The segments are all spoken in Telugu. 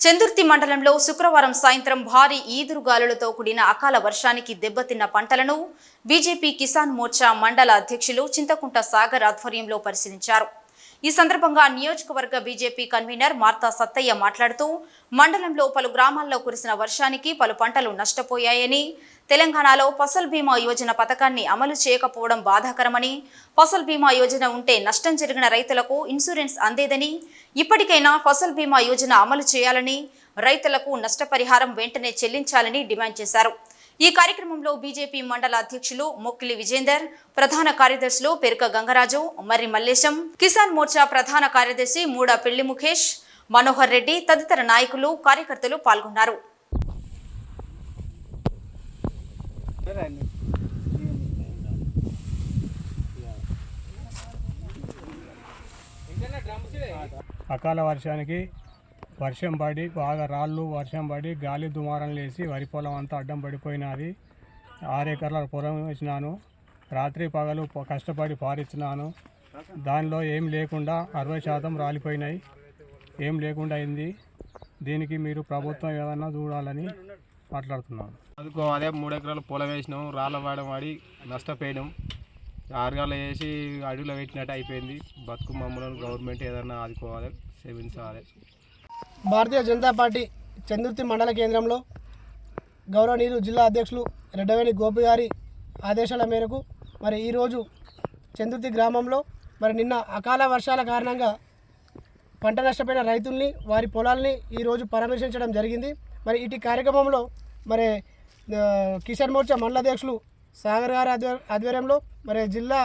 చందుర్తి మండలంలో శుక్రవారం సాయంత్రం భారీ ఈదురుగాలులతో కూడిన అకాల వర్షానికి దెబ్బతిన్న పంటలను బీజేపీ కిసాన్ మోర్చా మండల అధ్యక్షులు చింతకుంట సాగర్ ఆధ్వర్యంలో పరిశీలించారు. ఈ సందర్భంగా నియోజకవర్గ బీజేపీ కన్వీనర్ మార్తా సత్తయ్య మాట్లాడుతూ మండలంలో పలు గ్రామాల్లో కురిసిన వర్షానికి పలు పంటలు నష్టపోయాయని తెలంగాణలో ఫసల్ బీమా యోజన పథకాన్ని అమలు చేయకపోవడం బాధాకరమని ఫసల్ బీమా యోజన ఉంటే నష్టం జరిగిన రైతులకు ఇన్సూరెన్స్ అందేదని ఇప్పటికైనా ఫసల్ బీమా యోజన అమలు చేయాలని రైతులకు నష్టపరిహారం వెంటనే చెల్లించాలని డిమాండ్ చేశారు. ఈ కార్యక్రమంలో బీజేపీ మండల అధ్యక్షులు మొక్కిలి విజేందర్ ప్రధాన కార్యదర్శులు పెరుక గంగరాజు మర్రి మల్లేశం కిసాన్ మోర్చా ప్రధాన కార్యదర్శి మూడ పెళ్ళి ముఖేష్ మనోహర్ రెడ్డి తదితర నాయకులు కార్యకర్తలు పాల్గొన్నారు. అకాల వర్షానికి వర్షం పడి బాగా రాళ్ళు వర్షం పడి గాలి దుమారం లేసి వరి పొలం అంతా అడ్డం పడిపోయినది. ఆరేకర్ల పొలం వేసినాను. రాత్రి పగలు కష్టపడి పారిచ్చినాను దానిలో ఏం లేకుండా అరవై శాతం రాలిపోయినాయి. ఏం లేకుండా అయింది. దీనికి మీరు ప్రభుత్వం ఏదన్నా చూడాలని మాట్లాడుతున్నాను. చదువుకోవాలి మూడు ఎకరాలు పొలం వేసినాం. రాళ్ళ వాడడం వాడి నష్టపోయినాం. ఆరుగాలు వేసి అడుగులో పెట్టినట్టు అయిపోయింది. బతుకు మమ్మల్ని గవర్నమెంట్ ఏదన్నా ఆదుకోవాలి సేవించాలి. భారతీయ జనతా పార్టీ చందుర్తి మండల కేంద్రంలో గౌరవనీయులు జిల్లా అధ్యక్షులు రెడ్డవేణి గోపి గారి ఆదేశాల మేరకు మరి ఈరోజు చందుర్తి గ్రామంలో మరి నిన్న అకాల వర్షాల కారణంగా పంట నష్టపోయిన రైతుల్ని వారి పొలాల్ని ఈరోజు పరామర్శించడం జరిగింది. మరి ఇటు కార్యక్రమంలో మరి కిసాన్ మోర్చా మండల అధ్యక్షులు సాగర్ గారి ఆధ్వర్- ఆధ్వర్యంలో మరి జిల్లా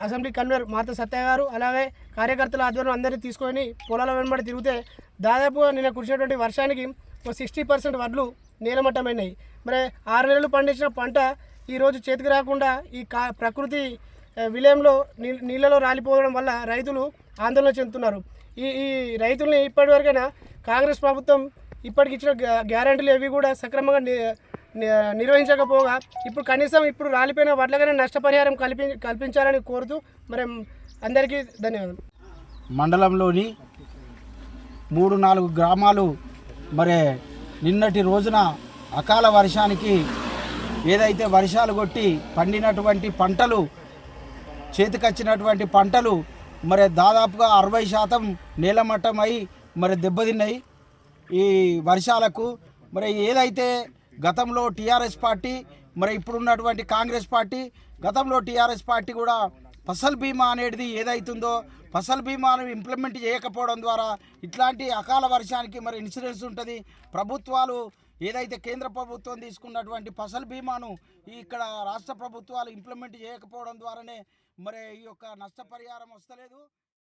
అసెంబ్లీ కన్వీనర్ మాత సత్య గారు అలాగే కార్యకర్తల ఆధ్వర్యం అందరినీ తీసుకొని పొలాల వెంబడి తిరిగితే దాదాపుగా నిన్న కురిసినటువంటి వర్షానికి ఒక సిక్స్టీ పర్సెంట్ వడ్లు నీలమట్టమైనాయి. మరి ఆరు నెలలు పండించిన పంట ఈరోజు చేతికి రాకుండా ఈ కా ప్రకృతి విలయంలో నీ నీళ్ళలో రాలిపోవడం వల్ల రైతులు ఆందోళన చెందుతున్నారు. ఈ ఈ రైతుల్ని ఇప్పటివరకైనా కాంగ్రెస్ ప్రభుత్వం ఇప్పటికి ఇచ్చిన గ్యారంటీలు ఏవి కూడా సక్రమంగా నిర్వహించకపోగా ఇప్పుడు కనీసం ఇప్పుడు రాలిపోయిన వడ్లకైనా నష్టపరిహారం కల్పి కల్పించాలని కోరుతూ మరి అందరికీ ధన్యవాదాలు. మండలంలోని మూడు నాలుగు గ్రామాలు మరి నిన్నటి రోజున అకాల వర్షానికి ఏదైతే వర్షాలు కొట్టి పండినటువంటి పంటలు చేతికొచ్చినటువంటి పంటలు మరి దాదాపుగా అరవై శాతం నేలమట్టమై మరి దెబ్బతిన్నాయి. ఈ వర్షాలకు మరి ఏదైతే గతంలో టీఆర్ఎస్ పార్టీ మరి ఇప్పుడున్నటువంటి కాంగ్రెస్ పార్టీ గతంలో టీఆర్ఎస్ పార్టీ కూడా ఫసల్ బీమా అనేది ఏదైతుందో ఫసల్ బీమాను ఇంప్లిమెంట్ చేయకపోవడం ద్వారా ఇట్లాంటి అకాల వర్షానికి మరి ఇన్సూరెన్స్ ఉంటుంది. ప్రభుత్వాలు ఏదైతే కేంద్ర ప్రభుత్వం తీసుకున్నటువంటి ఫసల్ బీమాను ఇక్కడ రాష్ట్ర ప్రభుత్వాలు ఇంప్లిమెంట్ చేయకపోవడం ద్వారానే మరి ఈ యొక్క నష్టపరిహారం వస్తలేదు.